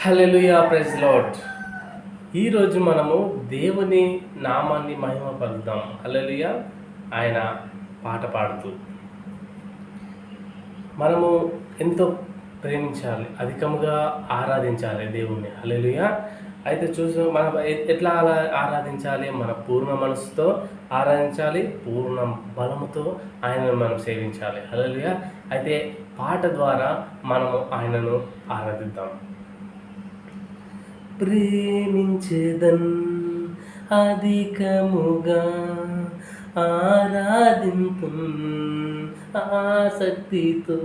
Hallelujah praise lord ఈరోజు మనము దేవుని నామాన్ని మహిమపరుద్దాం. హలెలుయా ఆయన పాట పాడుతూ. మనము ఎంతో ప్రేమించాలి అధికముగా ఆరాధించాలి దేవుణ్ణి. హలెలుయా అయితే చూసిన మనం ఎట్లా ఆరా- ఆరాధించాలి? మన పూర్ణ మనసుతో ఆరాధించాలి పూర్ణ బలముతో ఆయనను మనం సేవించాలి. హలలుగా అయితే పాట ద్వారా మనము ఆయనను ఆరాధిద్దాం. ప్రేమించేదన్ అధికముగా ఆరాధింపు ఆసక్తితో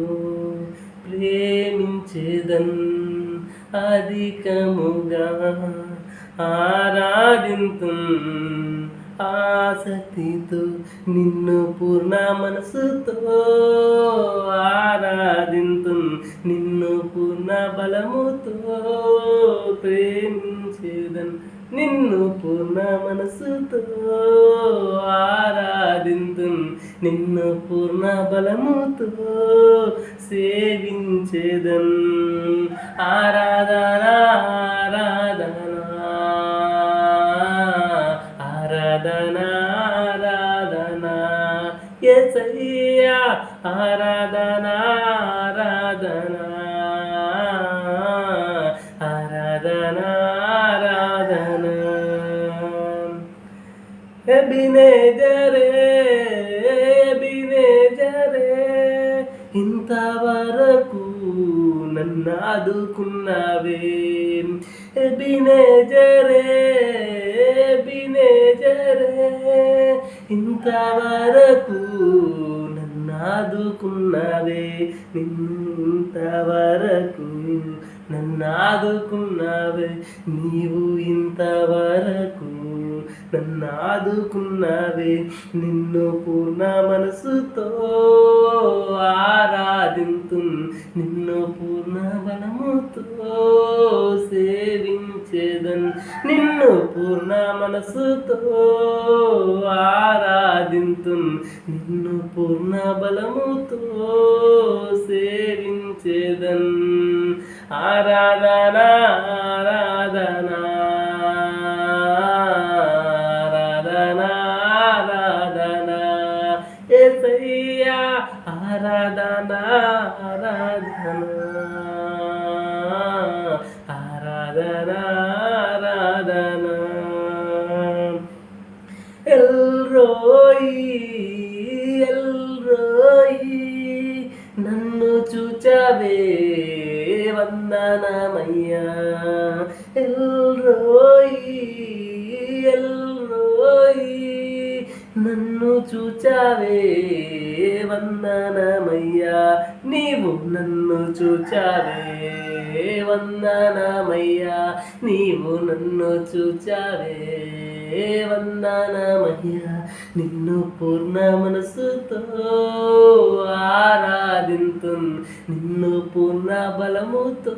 ప్రేమించేదన్ అధికముగా ఆరాధింపు ఆసక్తితో నిన్ను పూర్ణ మనసుతో ఆరాధింతు. నిన్ను పూర్ణ బలముతో ప్రేమించేదన్. నిన్ను పూర్ణ మనసుతో ఆరాధింతు. నిన్ను పూర్ణ బలముతో సేవించేదన్. ఆరాధనా ఆరాధన ఆరాధన ఆరాధన ఆరాధన. ఎబినేజరే ఎబినేజరే ఇంతవరకు నన్ను ఆదుకున్నావే. ఎబినేజరే ఎబినేజరే ఇంతవరకు నన్ను ఆదుకున్నావే నిన్ను ఇంతవరకు నన్ను ఆదుకున్నావే నీవు ఇంతవరకు. నన్ను ఆదుకున్నావే నిన్ను పూర్ణ మనసుతో ఆరాధింతు నిన్ను పూర్ణ బలముతో సేవించేదన్ నిన్ను పూర్ణ మనసుతో ఆరాధింతున్. నిన్ను పూర్ణ బలముతో సేవించేదన్. ఆరాధన ఆరాధన ఆరాధన ఆరాధన. ఏసయ్యా ఆరాధన. చూచావే వందనమయ్యా నీవు నన్ను చూచావే. వందనమయ్యా నీవు నన్ను చూచావే వందనమయ్యా నిన్ను పూర్ణ మనసుతో ఆరాధింతు నిన్ను పూర్ణ బలముతో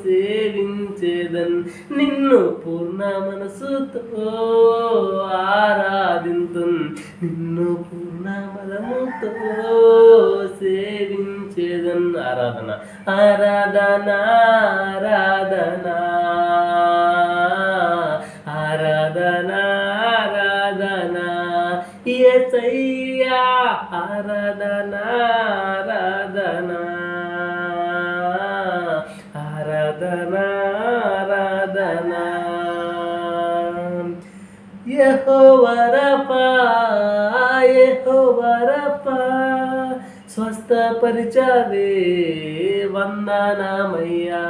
సేవించేదన్ నిన్ను పూర్ణ మనసుతో ఆరాధింతు నిన్ను పూర్ణ బలముతో ఆరాధన ఆరాధన ఆరాధన. ఆరాధన ఆరాధన. ఎసయ్యా ఆరాధన ఆరాధన. ఆరాధన ఆరాధన. యెహోవరపా యెహోవరపా స్వస్థపరిచవే వందనమయ్యా.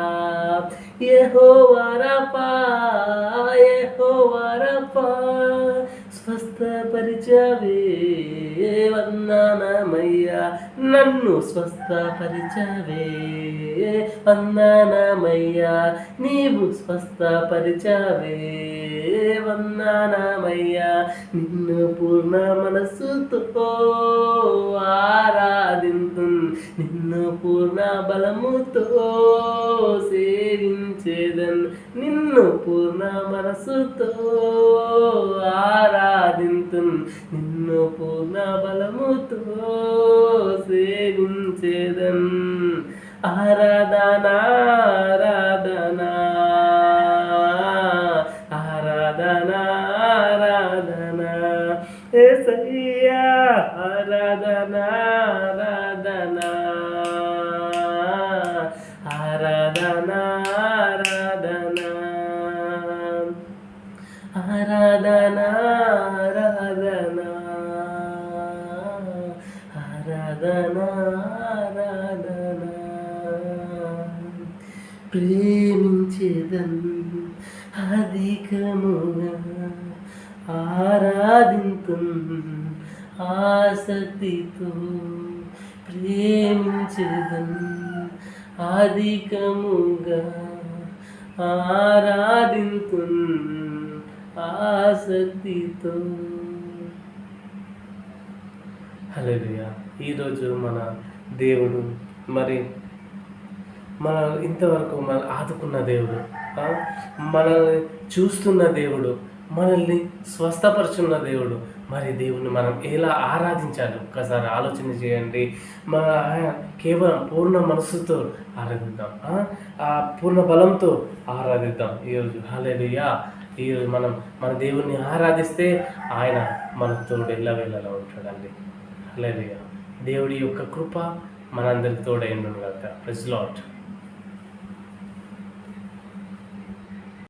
యెహోవరపా యెహోవరపా స్వస్థపరిచవే వందనమయ్యా. నన్ను స్వస్థపరిచవే. వందనమయ్యా నీవు స్వస్థపరిచవే. వందనమయ్యా నిన్ను పూర్ణ మనస్సుతో ఆరాధింతు నిన్ను పూర్ణ బలముతో సేవించేదన్. నిన్ను పూర్ణ మనసుతో ఆరాధింతు నిన్ను పూర్ణ బలముతో సేవించేదన్ ఆరాధన ఆరాధన ఆరాధన ఆరాధన. ఏసయ్యా ఆరాధన ఆరాధన. ఆరాధన ఆరాధన. ఆరాధన చేదం అధికముగా ఆరాధింతు ఆసక్తితో ప్రేమించేదం అధికముగా ఆరాధింతు ఆసక్తితో. హలో ఈరోజు మన దేవుడు మరి మన ఇంతవరకు మనల్ని ఆదుకున్న దేవుడు. మనల్ని చూస్తున్న దేవుడు మనల్ని స్వస్థపరుచున్న దేవుడు. మరి దేవుణ్ణి మనం ఎలా ఆరాధించాలి? ఒక్కసారి ఆలోచన చేయండి. మన ఆయన కేవలం పూర్ణ మనస్సుతో ఆరాధిద్దాం. ఆ? పూర్ణ బలంతో ఆరాధిద్దాం ఈరోజు. హల్లెలూయా. ఈరోజు మనం మన దేవుణ్ణి ఆరాధిస్తే ఆయన మన తోడు ఉంటాడండి. హల్లెలూయా. దేవుడి యొక్క కృప మనందరికి తోడైండు గాక. Press lot